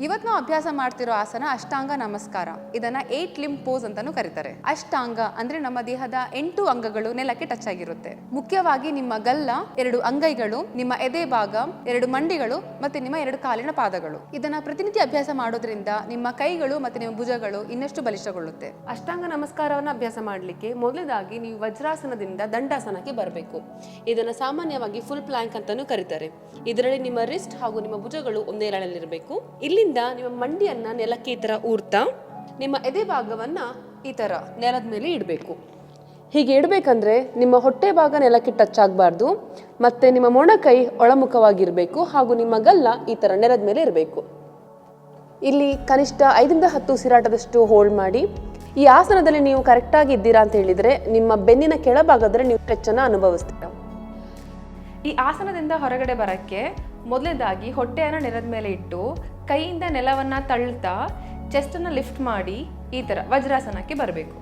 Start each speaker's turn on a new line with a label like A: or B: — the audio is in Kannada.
A: ಇವತ್ತು ನಾವು ಅಭ್ಯಾಸ ಮಾಡ್ತಿರೋ ಆಸನ ಅಷ್ಟಾಂಗ ನಮಸ್ಕಾರ. ಇದನ್ನ ಏಟ್ ಲಿಂಬ್ ಪೋಸ್ ಅಂತಾನೂ ಕರೀತಾರೆ. ಅಷ್ಟಾಂಗ ಅಂದ್ರೆ ನಮ್ಮ ದೇಹದ ಎಂಟು ಅಂಗಗಳು ನೆಲಕ್ಕೆ ಟಚ್ ಆಗಿರುತ್ತೆ. ಮುಖ್ಯವಾಗಿ ನಿಮ್ಮ ಗಲ್ಲ, ಎರಡು ಅಂಗೈಗಳು, ನಿಮ್ಮ ಎದೆ ಭಾಗ, ಎರಡು ಮಂಡಿಗಳು ಮತ್ತೆ ನಿಮ್ಮ ಎರಡು ಕಾಲಿನ ಪಾದಗಳು. ಇದನ್ನ ಪ್ರತಿನಿತ್ಯ ಅಭ್ಯಾಸ ಮಾಡೋದ್ರಿಂದ ನಿಮ್ಮ ಕೈಗಳು ಮತ್ತೆ ನಿಮ್ಮ ಭುಜಗಳು ಇನ್ನಷ್ಟು ಬಲಿಷ್ಠಗೊಳ್ಳುತ್ತೆ.
B: ಅಷ್ಟಾಂಗ ನಮಸ್ಕಾರವನ್ನು ಅಭ್ಯಾಸ ಮಾಡಲಿಕ್ಕೆ ಮೊದಲನೇದಾಗಿ ನೀವು ವಜ್ರಾಸನದಿಂದ ದಂಡಾಸನಕ್ಕೆ ಬರಬೇಕು. ಇದನ್ನ ಸಾಮಾನ್ಯವಾಗಿ ಫುಲ್ ಪ್ಲಾಂಕ್ ಅಂತಾನೂ ಕರೀತಾರೆ. ಇದರಲ್ಲಿ ನಿಮ್ಮ ರಿಸ್ಟ್ ಹಾಗೂ ನಿಮ್ಮ ಭುಜಗಳು ಒಂದೇ ಲಾಳಲ್ಲಿರಬೇಕು ಇಲ್ಲಿಂದ ನಿಮ್ಮ ಮಂಡಿಯನ್ನ ನೆಲಕ್ಕೆ ಈ ತರ ಊರ್ತಾ, ನಿಮ್ಮ ಎದೆ ಭಾಗವನ್ನ ಈ ತರ ನೆಲದ ಮೇಲೆ ಇಡಬೇಕು. ಹೀಗೆ ಇಡಬೇಕಂದ್ರೆ ನಿಮ್ಮ ಹೊಟ್ಟೆ ಭಾಗ ನೆಲಕ್ಕೆ ಟಚ್ ಆಗಬಾರ್ದು, ಮತ್ತೆ ನಿಮ್ಮ ಮೊಣಕೈ ಒಳಮುಖವಾಗಿರಬೇಕು ಹಾಗೂ ನಿಮ್ಮ ಗಲ್ಲ ಈ ತರ ನೆಲದ ಮೇಲೆ ಇರಬೇಕು. ಇಲ್ಲಿ ಕನಿಷ್ಠ ಐದರಿಂದ ಹತ್ತು ಉಸಿರಾಟದಷ್ಟು ಹೋಲ್ಡ್ ಮಾಡಿ, ಈ ಆಸನದಲ್ಲಿ ನೀವು ಕರೆಕ್ಟಾಗಿ ಇದ್ದೀರಾ ಅಂತ ಹೇಳಿದ್ರೆ ನಿಮ್ಮ ಬೆನ್ನಿನ ಕೆಳಭಾಗದಲ್ಲಿ ನೀವು ಟಚ್ಚನ್ನು ಅನುಭವಿಸ್ತೀರಾ.
A: ಈ ಆಸನದಿಂದ ಹೊರಗಡೆ ಬರಕ್ಕೆ ಮೊದಲನೇದಾಗಿ ಹೊಟ್ಟೆಯನ್ನು ನೆಲದ ಮೇಲೆ ಇಟ್ಟು ಕೈಯಿಂದ ನೆಲವನ್ನು ತಳ್ತಾ ಚೆಸ್ಟನ್ನು ಲಿಫ್ಟ್ ಮಾಡಿ ಈ ಥರ ವಜ್ರಾಸನಕ್ಕೆ ಬರಬೇಕು.